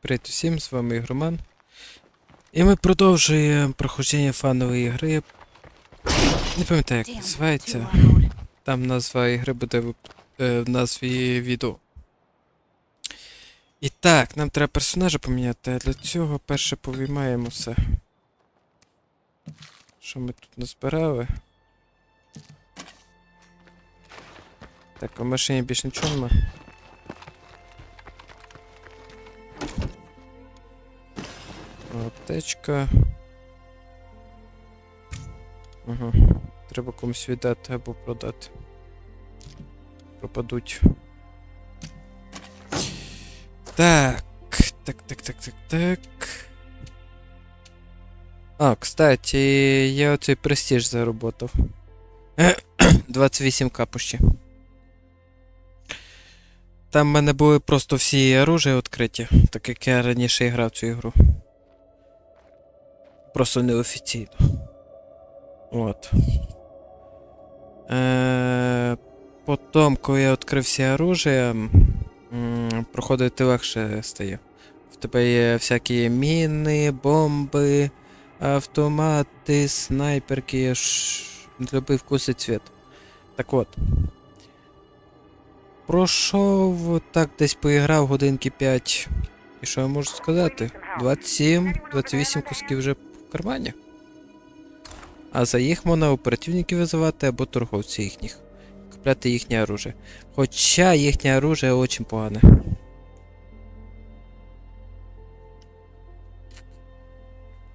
Привіт усім, з вами Ігроман. І ми продовжуємо проходження фанової гри. Не пам'ятаю, як називається. Там назва ігри буде в, е, в назві відео. І так, нам треба персонажа поміняти, а для цього перше повіймаємо все. Що ми тут назбирали? Так, в машині більше нічого нема. Аптечка. Ага. Треба комусь віддати або продати. Пропадуть. Так. Так, так, так, так, так. А, кстати, я оцей престиж заработав. 28к почти. Там в мене були просто всі оружия відкриті, так як я раніше грав цю ігру. Просто неофіційно. От. Е, потім, коли я відкрив всі оружия, проходити легше стає. В тебе є всякі міни, бомби, автомати, снайперки, ш... любий вкус і цвіт. Так от. Пройшов так десь поіграв годинки 5. І що я можу сказати? 27-28 кусків вже кармані. А за їх можна оперативників визивати або торговців їхніх. Купляти їхнє оружие. Хоча їхнє оружие дуже погане.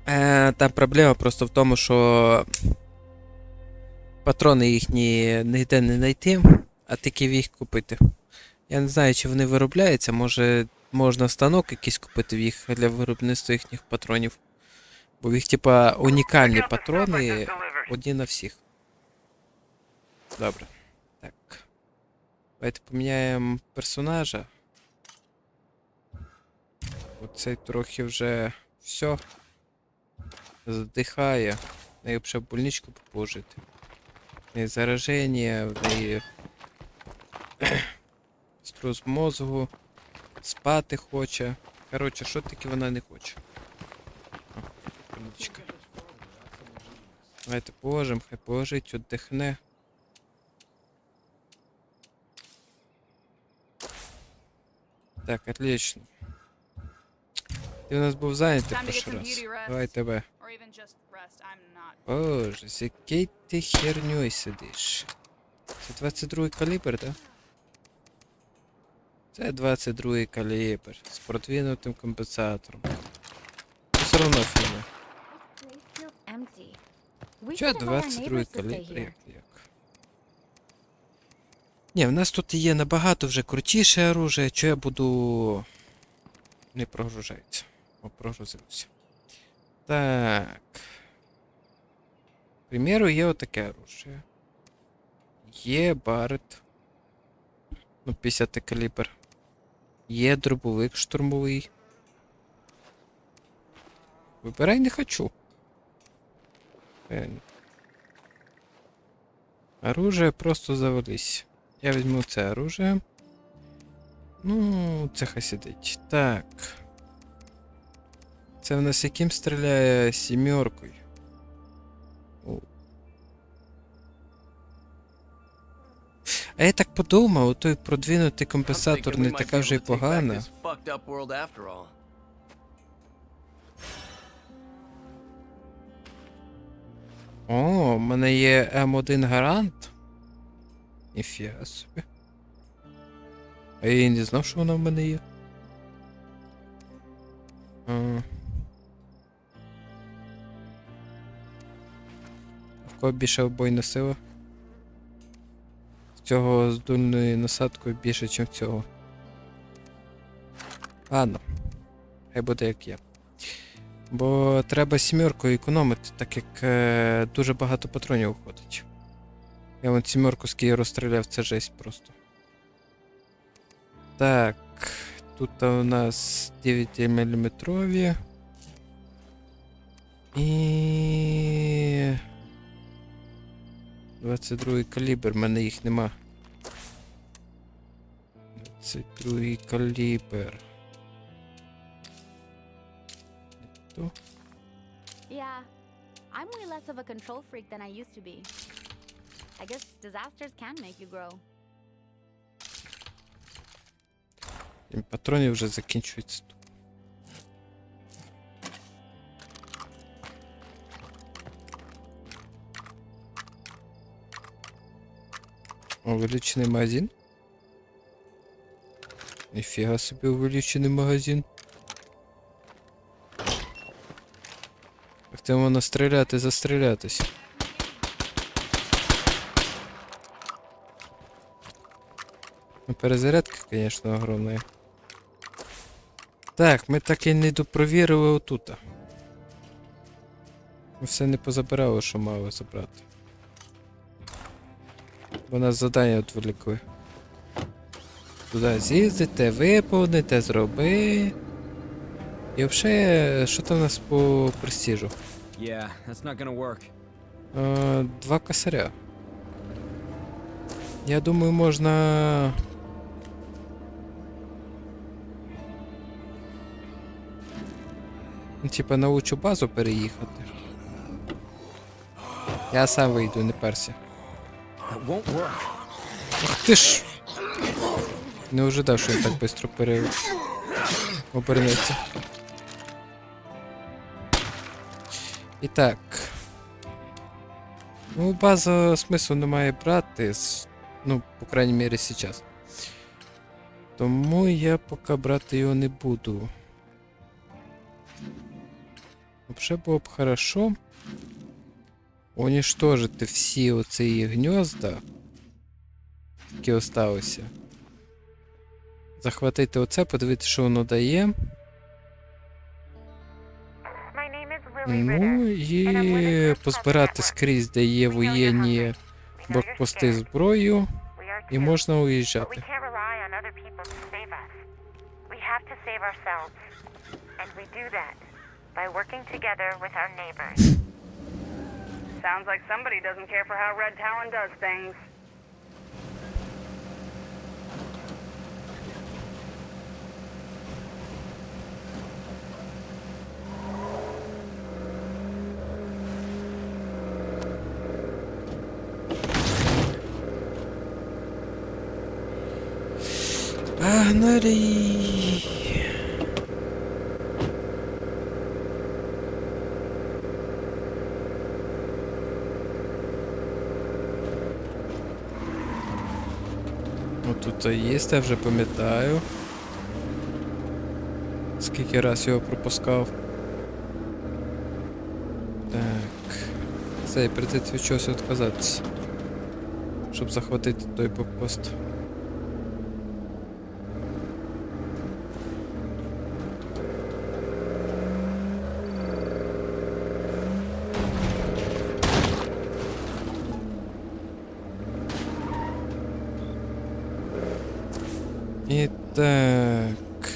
Е, там проблема просто в тому, що патрони їхні ніде не знайти, а тільки їх купити. Я не знаю, чи вони виробляються, може можна станок якийсь купити в їх для виробництва їхніх патронів. Бо в їх, типа, унікальні патрони одні на всіх. Добре. Так. Давайте поміняємо персонажа. Оцей трохи вже все. Задихає. В неї в больничку положити. В неї зараження, в неї струс мозгу, спати хоче. Коротше, що таке вона не хоче. Больничка. Давайте положимо, хай положить, віддихне. Так, отлично. Ти у нас був зайнятий перший раз. Давай тебе. Боже, з який ти херньою сидиш? Це 22 калібр, да? Це 22 калібр з продвинутим компенсатором. Все одно фігня. Чого couldn't let our 22 neighbors to stay калібр? Як? Ні, в нас тут є набагато вже крутіше оружие, що я буду. Не прогружається. О, прогрузився. Так. К примеру, є отаке оружие. Є барет. Ну, 50 калібр. Є дробовик штурмовий. Вибирай не хочу. Реально. Оружие просто завались. Я візьму це оружие. Ну, це хай сидить. Так. Це в нас яким стріляє сімеркою. А я так подумав, той продвинутий компенсатор не така вже й погана. О, в мене є М1 гарант. Ніфіга собі. А я не знав, що вона в мене є. А. В кого більше обойна сила? В цього з дульною насадкою більше, ніж в цього. Ладно. Хай буде як є. Бо треба сімеркою економити, так як е, дуже багато патронів уходить. Я вон сімерку з Києва розстріляв, це жесть просто. Так, тут у нас 9 мм. І. 22 калібр, в мене їх нема. 22 калібр. то. Yeah, I'm way less of a control freak than I used to be. I guess disasters can make you grow. І патронів вже закінчується. Увеличений магазин? Ніфіга собі увеличений магазин. Це можна стріляти, застрілятись. Ну, перезарядка, конечно, огромная. Так, ми так і не допровірили отута. Ми все не позабирали, що мали забрати. Бо нас завдання відволікли. Туди з'їздите, виповните, зроби. І взагалі, що там у нас по престижу? Yeah, that's not gonna work. Е, два косаря. Я думаю, можна. Ну, Типа на лучшу базу переїхати. Я сам вийду, не перся. That won't work. Ах ти ж! Не ожидав, що він так швидко пере... обернеться. І так. Ну, база смислу немає брати. Ну, по крайній мірі, зараз. Тому я поки брати його не буду. Взагалі було б хорошо уничтожити всі оці гнізда, які осталися. Захватити оце, подивитися, що воно дає. Ну і позбирати скрізь, де є воєнні блокпости зброю, і можна уїжджати. by working together with our neighbors. Sounds like somebody doesn't care for how Red Talon does things. Погнали! Ну тут є, я вже пам'ятаю. Скільки раз його пропускав. Так. Все, прийдеться від чогось відказатися. Щоб захватити той пост. І так.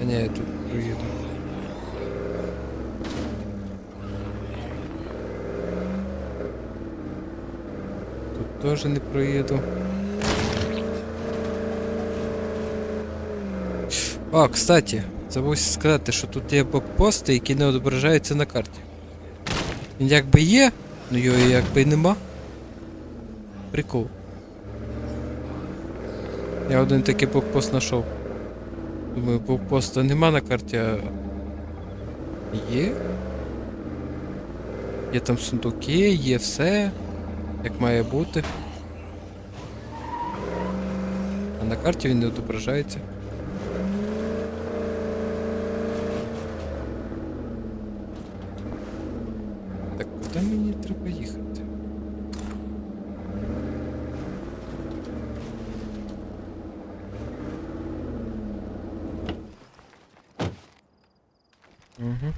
А ні, я тут проїду. Тут теж не проїду. О, кстати, забув сказати, що тут є блокпости, які не відображаються на карті. Він якби є, ну його якби й нема. Прикол. Я один такий блокпост знайшов. Думаю, блокпоста нема на карті, а. Є. Є там сундуки, є все, як має бути. А на карті він не відображається. Так куди мені треба їхати? Угу.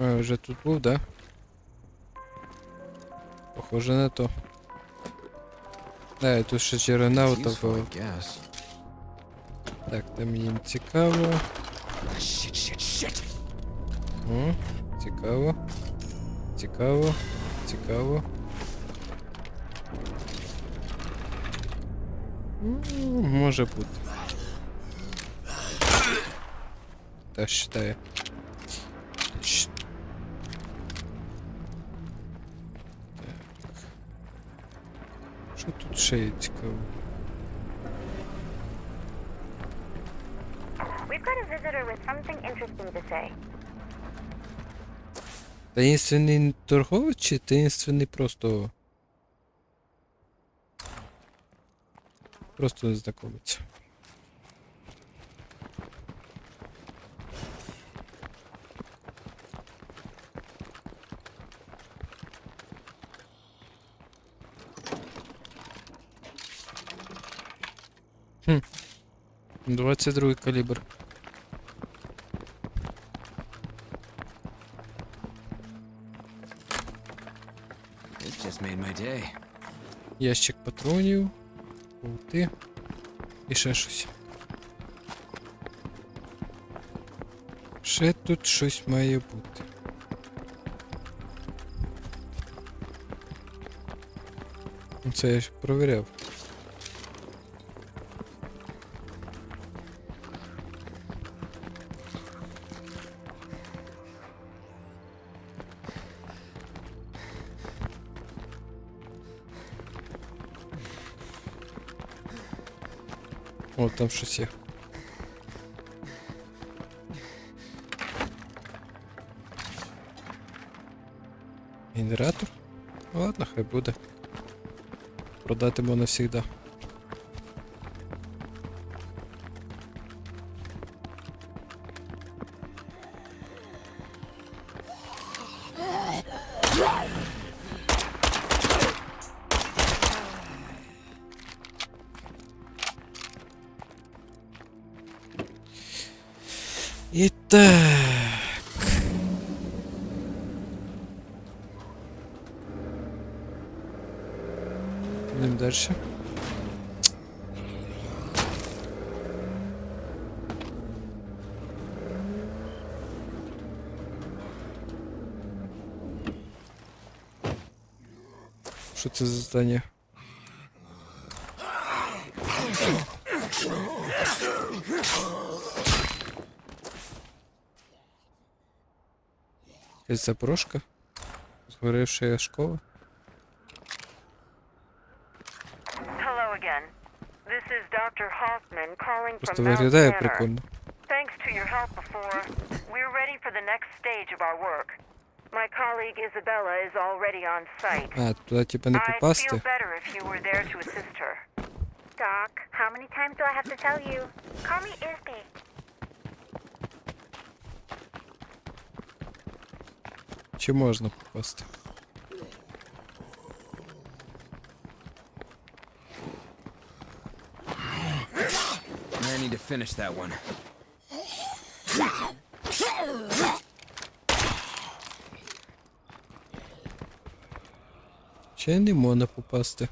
А, вже тут був, да? Похоже на то. Да, тут ще. I guess. Так, там мені не цікаво. Shit, shit, shit. О, Цікаво. Цікаво. Цікаво. М, Може бути. Та считаю. Щ- Так. Що тут ще є цікаво? Something interesting to say. Таїнственний торговець чи таїнственний просто. Просто незнакомець. Хм. 22 калібр. Ящик патронів, болти і ще щось. Ще тут щось має бути. Ну, Це я ж провіряв. Там щось є. Генератор? Ладно, хай буде. Продати можна завжди. Що це за здання? Якась запорожка? Згоревша школа? Hello again. This is Dr. Hoffman calling Просто from Mount виглядає прикольно. Thanks to your help before, we're ready for the next stage of our work. My colleague Isabella is already on site. А, туди типа не I'd feel попасти. better if you were there to assist her. Doc, how many times do I have to tell you? Call me Isby. Чи можна попасти? I need to finish that one. Чи не можна попасти?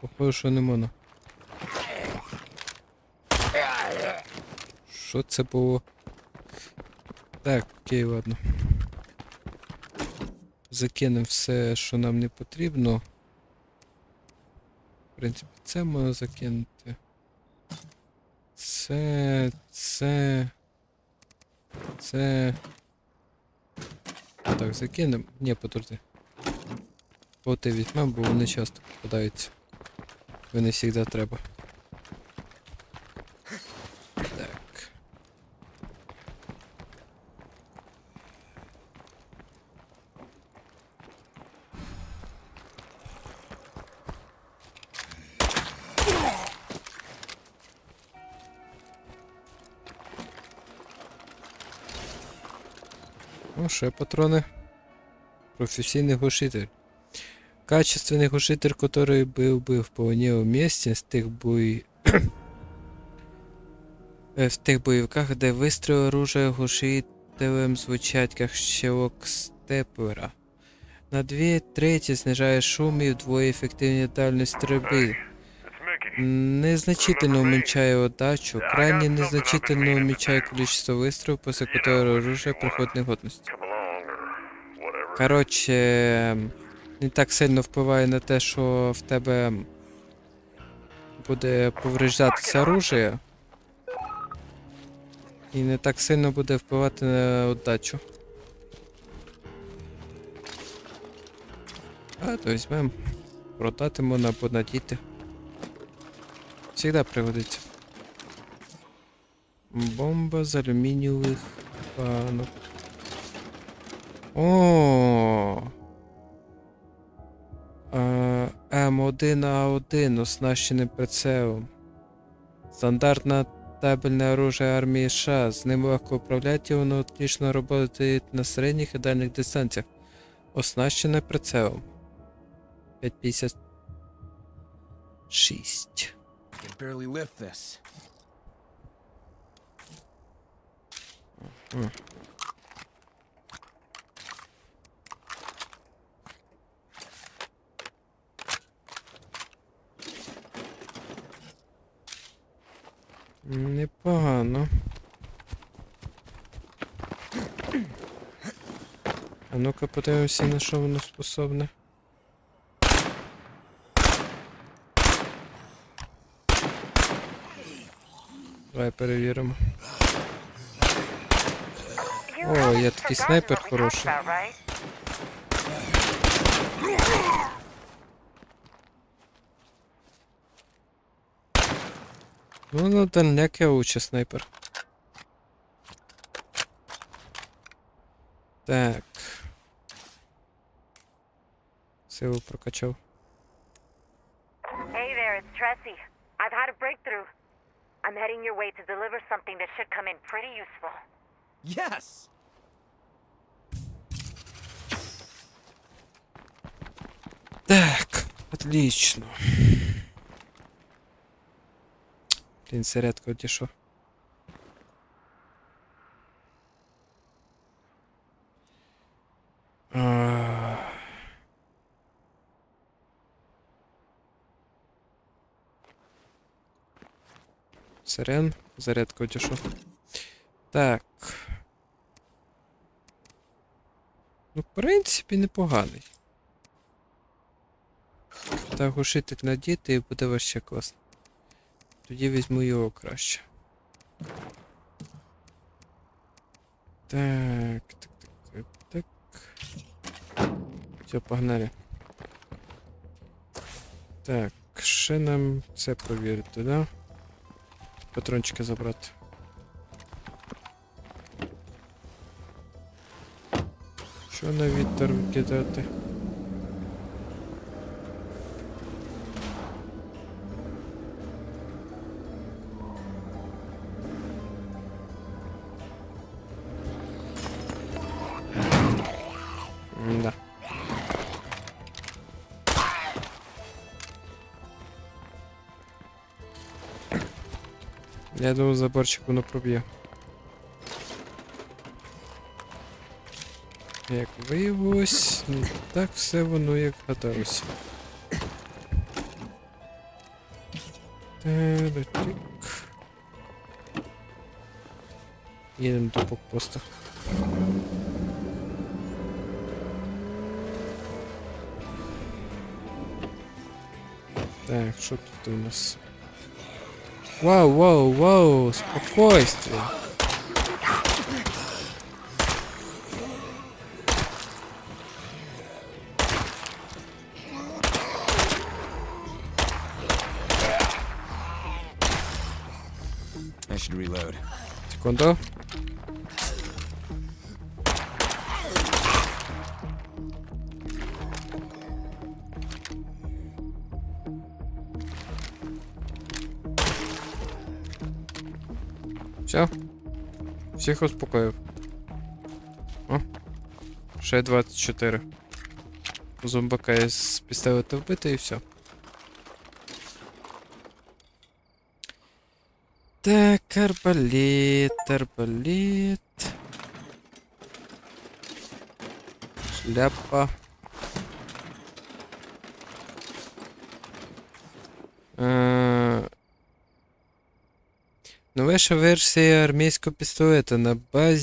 Похоже, що не можна. Що це було? Так, окей, ладно. Закинемо все, що нам не потрібно. В принципі, це можна закинути. Це. Це. Це. Так, закинемо. Ні, подожди. Боти візьмемо, бо вони часто попадаються. Вони завжди треба. Так. Ну, ще патрони. Професійний глушитель. Качественный глушитель, который был бы вполне уместен в тих бой... Е, в тих бойовках, де вистріл оружия глушителем звучать як щелок степлера. На дві треті знижає шум і вдвоє ефективні дальність стрільби. незначительно уменьшає отдачу, крайне незначительно уменьшає количество выстрелов, после которого оружие приходит в негодность. Не так сильно впливає на те, що в тебе буде повреждатися оружие. І не так сильно буде впливати на отдачу. А, то візьмем. Продати можна або надіти. Всегда пригодиться. Бомба з алюмінієвих банок. О. А, М1А1 оснащений прицелом. Стандартне табельне оружие армії США. З ним легко управляти, воно отлично працює на середніх і дальніх дистанціях. Оснащене прицелом. 556. Can barely lift this. Непогано. А ну-ка подивимося, на що воно способне. Давай перевіримо. О, я такий снайпер хороший. Ну, на дальняк я снайпер. Так. Силу прокачав. Hey there, it's Tressie. I've had a breakthrough. I'm heading your way to deliver something that should come in pretty useful. Yes! Так, отлично. Блін, зарядка одійшов. А. Сирен, зарядка одійшов. Так. Ну, в принципі, непоганий. Та глушитель надіти і буде вообще класно. Тоді візьму його краще. Так, так, так, так, так. Все, погнали. Так, ще нам це провірити, да? Патрончики забрати. Що на вітер викидати? Я думаю, заборчик воно проб'є. Як виявилось, не так все воно як гадалося. Їдемо до блокпоста. Так, що тут у нас? whoa whoa wow, spokojstwo. I should reload. Sekundę. Все. Всіх успокоїв. О. Ще 24. Зомбака із пістолета вбити і все. Так, арбалет, арбалет. Шляпа. Новіша версія армійського пістолета на базі.